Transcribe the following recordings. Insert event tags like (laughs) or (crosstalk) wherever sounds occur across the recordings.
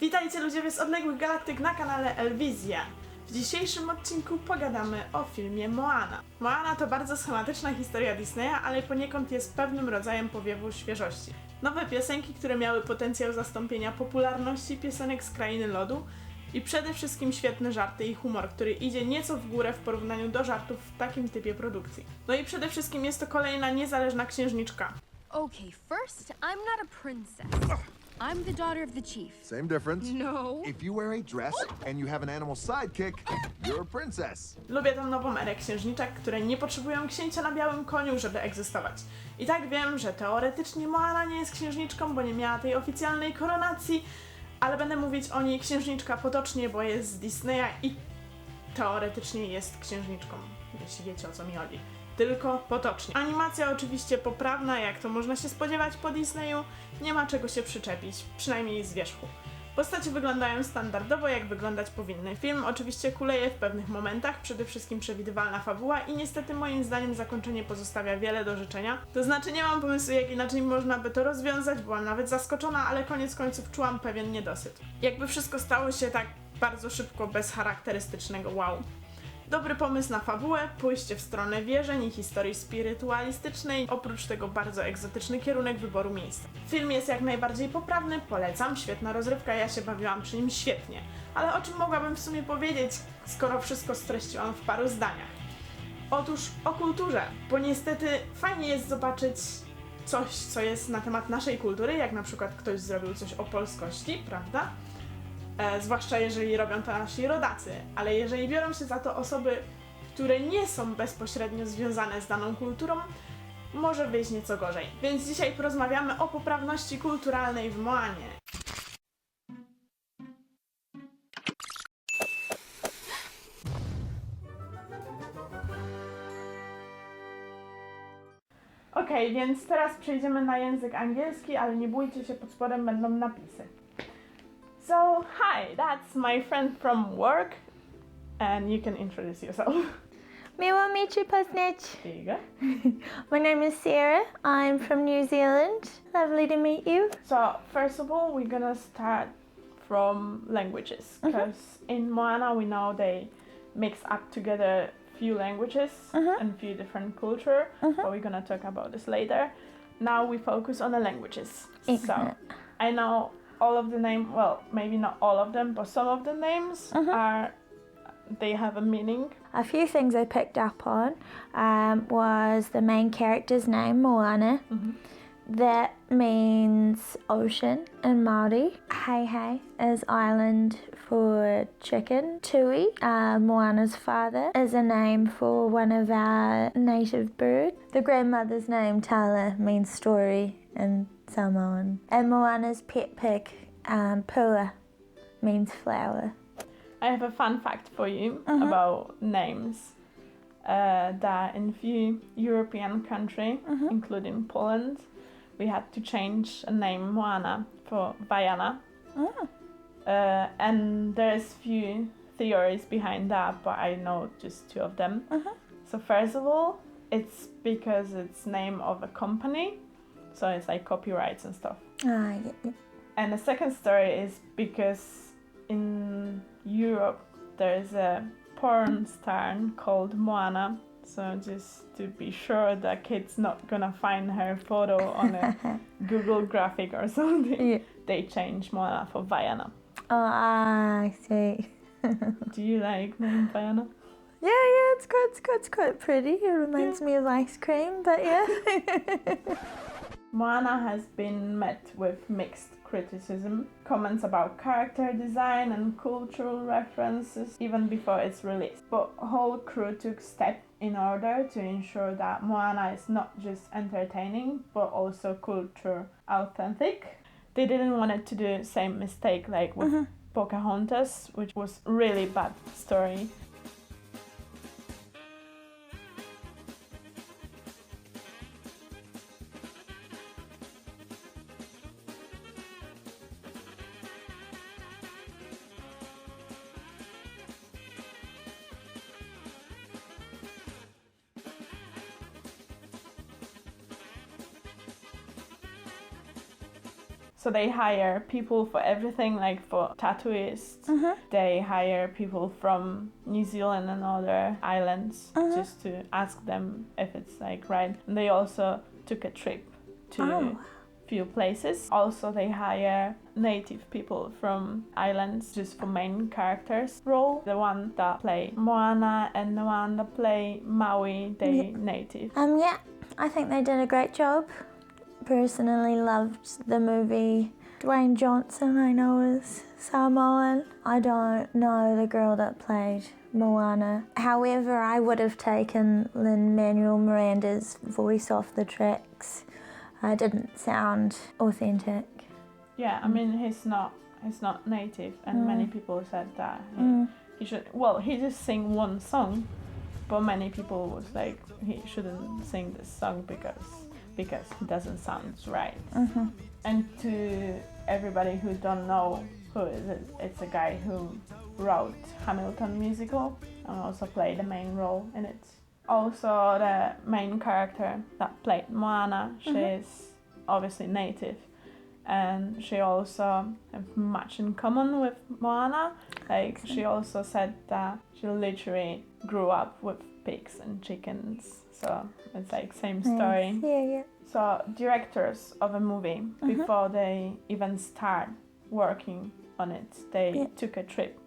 Witajcie ludzie z odległych galaktyk na kanale Elwizja. W dzisiejszym odcinku pogadamy o filmie Moana. Moana to bardzo schematyczna historia Disneya, ale poniekąd jest pewnym rodzajem powiewu świeżości. Nowe piosenki, które miały potencjał zastąpienia popularności piosenek z Krainy Lodu i przede wszystkim świetne żarty i humor, który idzie nieco w górę w porównaniu do żartów w takim typie produkcji. No i przede wszystkim jest to kolejna niezależna księżniczka. Okay, first, I'm not a princess. I'm the daughter of the chief. Same difference. No. If you wear a dress and you have an animal sidekick, you're a princess. Lubię tą nową erę księżniczek, które nie potrzebują księcia na białym koniu, żeby egzystować. I tak wiem, że teoretycznie Moana nie jest księżniczką, bo nie miała tej oficjalnej koronacji, ale będę mówić o niej księżniczka potocznie, bo jest z Disneya i teoretycznie jest księżniczką, jeśli wiecie o co mi chodzi. Tylko potocznie. Animacja oczywiście poprawna, jak to można się spodziewać po Disneyu, nie ma czego się przyczepić, przynajmniej z wierzchu. Postacie wyglądają standardowo, jak wyglądać powinny. Film oczywiście kuleje w pewnych momentach, przede wszystkim przewidywalna fabuła i niestety moim zdaniem zakończenie pozostawia wiele do życzenia. To znaczy nie mam pomysłu, jak inaczej można by to rozwiązać, byłam nawet zaskoczona, ale koniec końców czułam pewien niedosyt. Jakby wszystko stało się tak bardzo szybko, bez charakterystycznego wow. Dobry pomysł na fabułę, pójście w stronę wierzeń i historii spirytualistycznej, oprócz tego bardzo egzotyczny kierunek wyboru miejsca. Film jest jak najbardziej poprawny, polecam, świetna rozrywka, ja się bawiłam przy nim świetnie. Ale o czym mogłabym w sumie powiedzieć, skoro wszystko streściłam w paru zdaniach? Otóż o kulturze, bo niestety fajnie jest zobaczyć coś, co jest na temat naszej kultury, jak na przykład ktoś zrobił coś o polskości, prawda? E, zwłaszcza jeżeli robią to nasi rodacy, ale jeżeli biorą się za to osoby, które nie są bezpośrednio związane z daną kulturą, może wyjść nieco gorzej. Więc dzisiaj porozmawiamy o poprawności kulturalnej w Moanie. Okej, więc teraz przejdziemy na język angielski, ale nie bójcie się, pod spodem będą napisy. So, hi, that's my friend from work, and you can introduce yourself. Miło mi Cię poznać. There you go. (laughs) My name is Sarah. I'm from New Zealand. Lovely to meet you. So, first of all, we're gonna start from languages, mm-hmm. because in Moana we know they mix up together few languages mm-hmm. and few different culture, mm-hmm. but we're gonna talk about this later. Now we focus on the languages. So, I know all of the name. Well, maybe not all of them, but some of the names are they have a meaning. A few things I picked up on um, was the main character's name, Moana. That means ocean in Māori. Hei hei is island for chicken. Tui, uh, Moana's father, is a name for one of our native birds. The grandmother's name, Tala, means story in Samoan. And Moana's pet pig, um, Pua, means flower. I have a fun fact for you about names. Uh, that in few European country, including Poland, we had to change a name Moana for Vajana. Uh, and there's few theories behind that, but I know just two of them. So first of all, it's because it's name of a company, so it's like copyrights and stuff. Ah, yeah, yeah. And the second story is because in Europe there's a porn star called Moana. So just to be sure that kid's not gonna find her photo on a (laughs) Google graphic or something, Yeah. they change Moana for Vaiana. Oh, ah, I see. (laughs) Do you like name Vaiana? Yeah, yeah, it's quite, it's quite, it's quite pretty. It reminds me of ice cream, but yeah. (laughs) Moana has been met with mixed criticism, comments about character design and cultural references even before its release. But whole crew took steps in order to ensure that Moana is not just entertaining but also culture authentic. They didn't want it to do same mistake like with mm-hmm. Pocahontas, which was really bad story. So they hire people for everything, like for tattooists. They hire people from New Zealand and other islands just to ask them if it's like right. And they also took a trip to Oh. few places. Also, they hire native people from islands just for main characters role. The one that play Moana and the one that play Maui, they native. Um, yeah, I think they did a great job. Personally, loved the movie. Dwayne Johnson, I know, is Samoan. I don't know the girl that played Moana. However, I would have taken Lin Manuel Miranda's voice off the tracks. It didn't sound authentic. Yeah, I mean he's not he's not native, and many people said that he, Mm. he should. Well, he just sing one song, but many people was like he shouldn't sing this song because because it doesn't sound right. Mm-hmm. And to everybody who don't know who is it, it's a guy who wrote Hamilton musical and also played the main role in it. Also, the main character that played Moana, she's obviously native, and she also have much in common with Moana. Like she also said that she literally grew up with pigs and chickens, so it's like same story. Yeah, yeah. So directors of a movie uh-huh. before they even start working on it, they Yeah. took a trip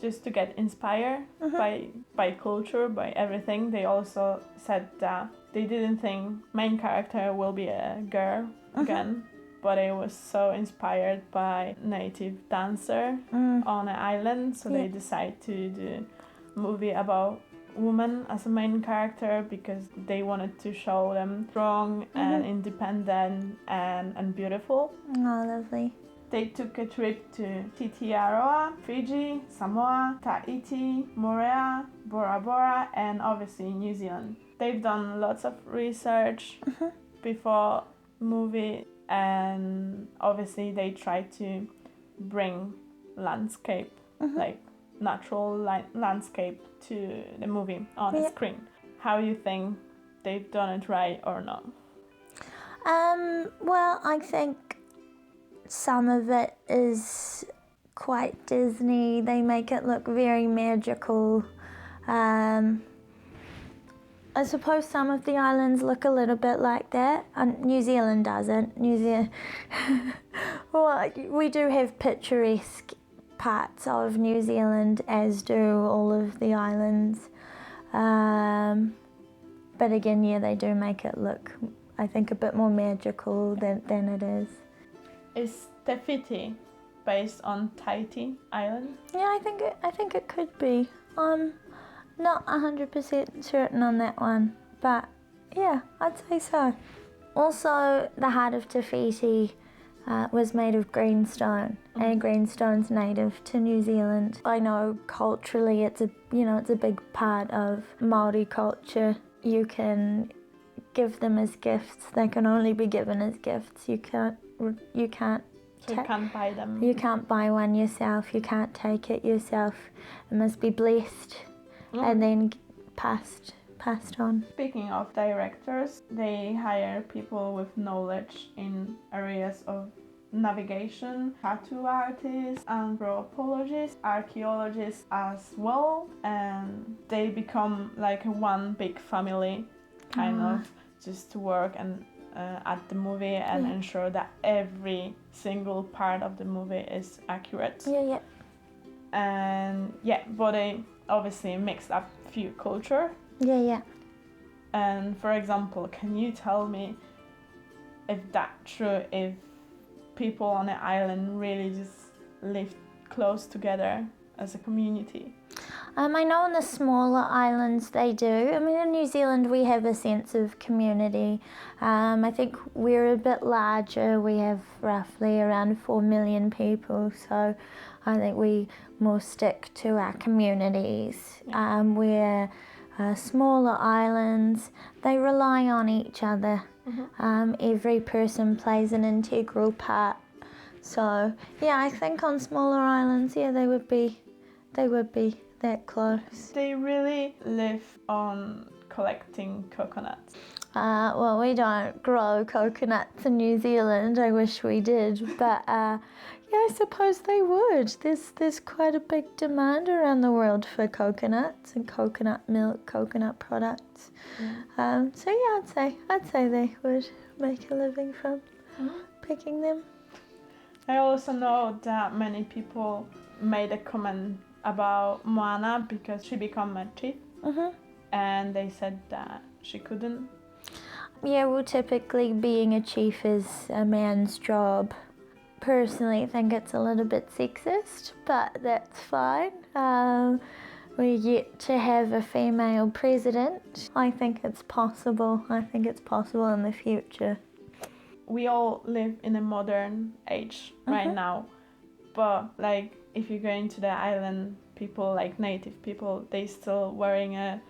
just to get inspired uh-huh. by by culture, by everything. They also said that they didn't think main character will be a girl uh-huh. again, but it was so inspired by native dancer Mm. on an island, so they Yeah. decided to do movie about woman as a main character because they wanted to show them strong and mm-hmm. independent and, and beautiful. Oh, lovely. They took a trip to Titiaroa, Fiji, Samoa, Tahiti, Moorea, Bora Bora, and obviously New Zealand. They've done lots of research mm-hmm. before movie, and obviously they try to bring landscape, mm-hmm. like natural li- landscape, to the movie on the screen. How do you think they've done it right or not? Um, well, I think some of it is quite Disney. They make it look very magical. Um, I suppose some of the islands look a little bit like that. And New Zealand doesn't. New Zealand. (laughs) well, we do have picturesque parts of New Zealand, as do all of the islands. Um, but again, yeah, they do make it look, I think, a bit more magical than, than it is. Is Te Fiti based on Tahiti Island? Yeah, I think it, I think it could be. I'm not hundred percent certain on that one, but yeah, I'd say so. Also, the heart of Te Fiti uh, was made of greenstone, and greenstone's native to New Zealand. I know culturally, it's a you know it's a big part of Maori culture. You can give them as gifts. They can only be given as gifts. You can't you can't So you can't buy them. you can't buy one yourself. You can't take it yourself. It must be blessed and then passed passed on. Speaking of directors, they hire people with knowledge in areas of navigation, tattoo artists, anthropologists, archaeologists as well, and they become like one big family, kind of, just to work and uh, at the movie and ensure that every single part of the movie is accurate Yeah, yeah. and yeah, but they obviously mixed up few culture. Yeah, yeah. And for example, can you tell me if that's true? If people on an island really just live close together as a community? Um, I know on the smaller islands they do. I mean, in New Zealand we have a sense of community. Um, I think we're a bit larger. We have roughly around four million people, so I think we more stick to our communities. Um, we're uh, smaller islands. They rely on each other. Um, every person plays an integral part. So yeah, I think on smaller islands, yeah, they would be, they would be that close. They really live on collecting coconuts. Uh, well, we don't grow coconuts in New Zealand. I wish we did, but uh, yeah, I suppose they would. There's there's quite a big demand around the world for coconuts and coconut milk, coconut products. Um, so yeah, I'd say I'd say they would make a living from picking them. I also know that many people made a comment about Moana because she became a chief, Mhm. and they said that she couldn't. Yeah, well, typically being a chief is a man's job. Personally, think it's a little bit sexist, but that's fine. Um, we get to have a female president. I think it's possible. I think it's possible in the future. We all live in a modern age right now, but like if you go into the island, people like native people, they still wearing a,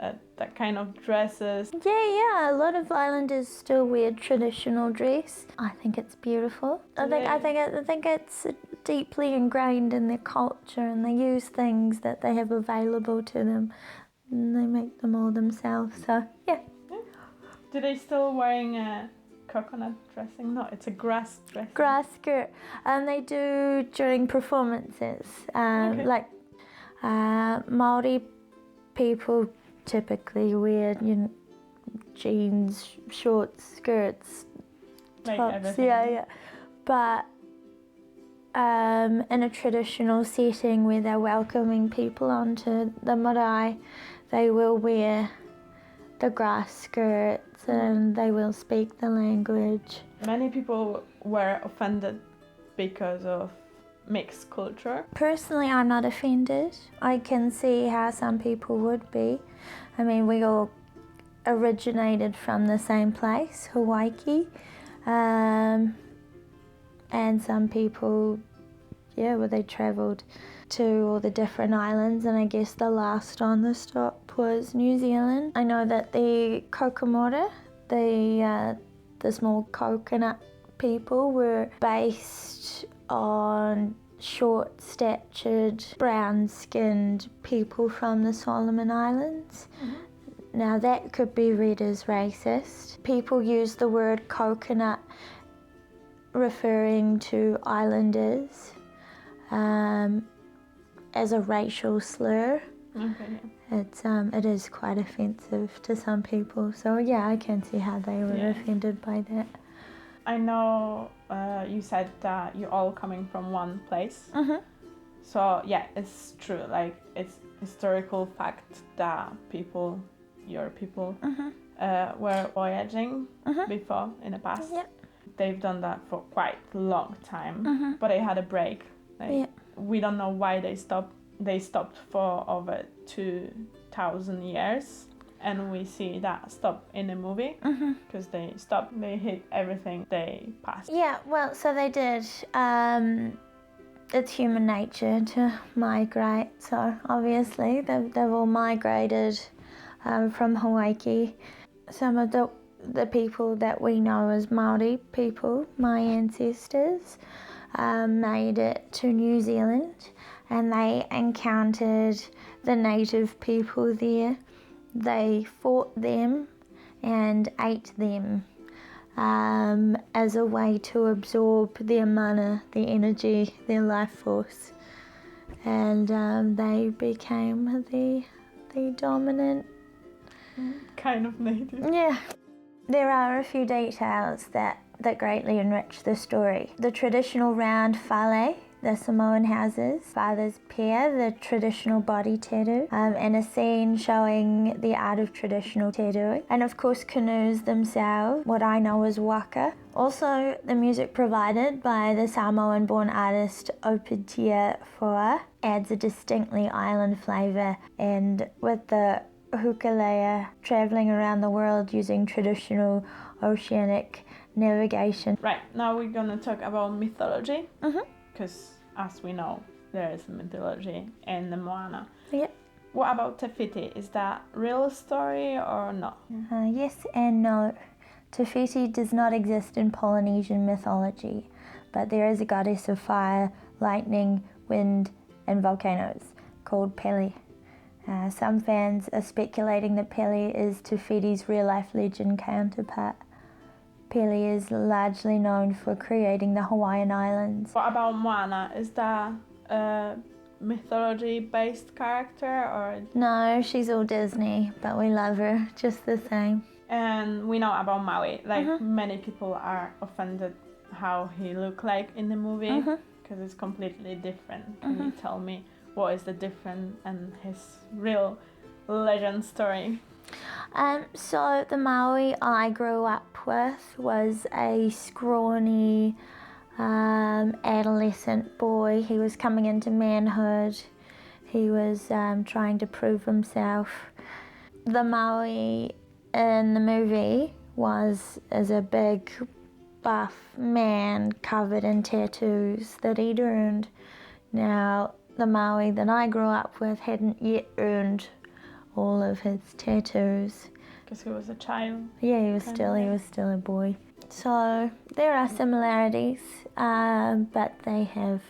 a that kind of dresses. Yeah, yeah. A lot of islanders still wear traditional dress. I think it's beautiful. I think I think it, I think it's deeply ingrained in their culture, and they use things that they have available to them, and they make them all themselves. So yeah, Do they still wearing a coconut dressing? No, it's a grass dressing. grass skirt, and they do during performances. Um, Okay. Like uh, Maori people typically wear you know, jeans, shorts, skirts, like tops. everything. Yeah, yeah. But um, in a traditional setting where they're welcoming people onto the marae, they will wear the grass skirts and they will speak the language. Many people were offended because of mixed culture. Personally, I'm not offended. I can see how some people would be. I mean, we all originated from the same place, Hawaii. Um, and some people, yeah, well, they travelled to all the different islands, and I guess the last on the stop was New Zealand. I know that the Kokomora, the, uh, the small coconut people, were based on short statured, brown skinned people from the Solomon Islands. Now, that could be read as racist. People use the word coconut referring to islanders um, as a racial slur. Okay. It's um, it is quite offensive to some people. So yeah, I can see how they were Yeah. offended by that. I know uh, you said that you're all coming from one place. Mhm. So yeah, it's true. Like it's historical fact that people, your people, Mhm. uh, were voyaging Mhm. before in the past. Yeah. They've done that for quite a long time, Mhm. but they had a break. Like, Yeah. We don't know why they stopped. They stopped for over two thousand years, and we see that stop in the movie because they stop They hit everything they pass Yeah, well, so they did. Um, it's human nature to migrate, so obviously they've, they've all migrated um, from Hawaii. Some of the the people that we know as Maori people, my ancestors, um, made it to New Zealand, and they encountered the native people there. They fought them and ate them um, as a way to absorb their mana, their energy, their life force, and um, they became the the dominant. Kind of native. Yeah, there are a few details that that greatly enrich the story. The traditional round fale. The Samoan houses, father's Pier, the traditional body tattoo, um, and a scene showing the art of traditional tattooing, and of course canoes themselves, what I know as waka. Also, the music provided by the Samoan-born artist Opitia Foa adds a distinctly island flavour, and with the hukalea travelling around the world using traditional oceanic navigation. Right now we're gonna talk about mythology Mhm. Because, as we know, there is a mythology in the Moana. Yep. What about Te Fiti? Is that real story or not? Uh, yes and no. Te Fiti does not exist in Polynesian mythology, but there is a goddess of fire, lightning, wind, and volcanoes called Pele. Uh, some fans are speculating that Pele is Tafiti's real life legend counterpart. Pele is largely known for creating the Hawaiian Islands. What about Moana? Is that a mythology based character or No, she's all Disney, but we love her just the same. and we know about Maui. Like uh-huh. many people are offended how he looked like in the movie uh-huh. because it's completely different. Can you uh-huh. tell me what is the difference and his real legend story? Um, so the Maui I grew up with was a scrawny um, adolescent boy. He was coming into manhood. He was um, trying to prove himself. The Maui in the movie was is a big buff man covered in tattoos that he'd earned. Now the Maui that I grew up with hadn't yet earned all of his tattoos. Because he was a child. Yeah, he was still he was still a boy. So there are similarities, um, but they have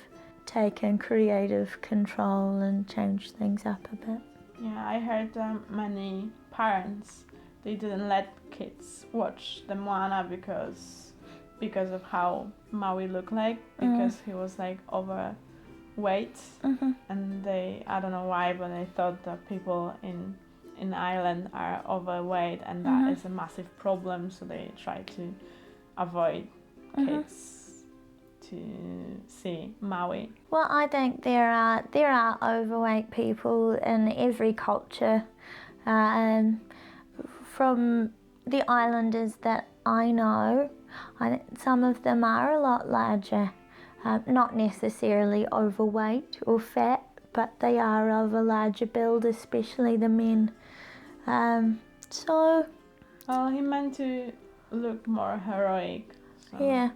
taken creative control and changed things up a bit. Yeah, I heard um, many parents they didn't let kids watch the Moana because because of how Maui looked like because he was like overweight Mhm. and they I don't know why but they thought that people in in Ireland are overweight and that is a massive problem so they try to avoid kids to see Maui. Well, I think there are there are overweight people in every culture. Um, from the islanders that I know, I think some of them are a lot larger. Uh, not necessarily overweight or fat, but they are of a larger build, especially the men. Um, so Well, he meant to look more heroic. So, yeah,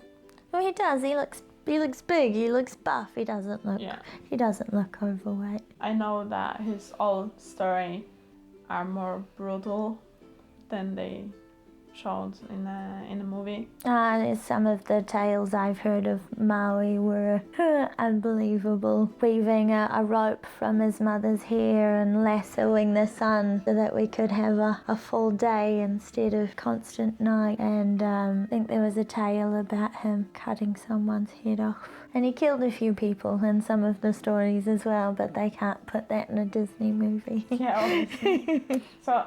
well he does. He looks he looks big. He looks buff. He doesn't look Yeah. he doesn't look overweight. I know that his old story are more brutal than they showed in a in a movie. Uh, some of the tales I've heard of Maui were (laughs) unbelievable. Weaving a, a rope from his mother's hair and lassoing the sun so that we could have a, a full day instead of constant night. And um, I think there was a tale about him cutting someone's head off. And he killed a few people in some of the stories as well, but they can't put that in a Disney movie. Yeah, obviously. (laughs) so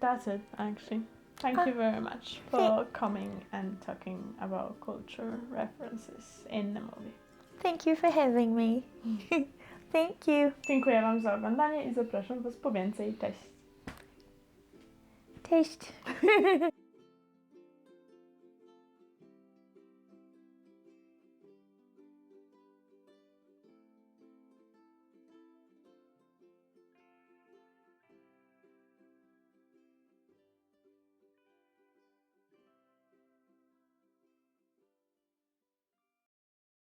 that's it actually. Thank you very much for coming and talking about culture references in the movie. Thank you for having me. Mm. (laughs) Thank you. Dziękuję Wam za oglądanie i zapraszam Was po więcej. Cześć! Taste. (laughs)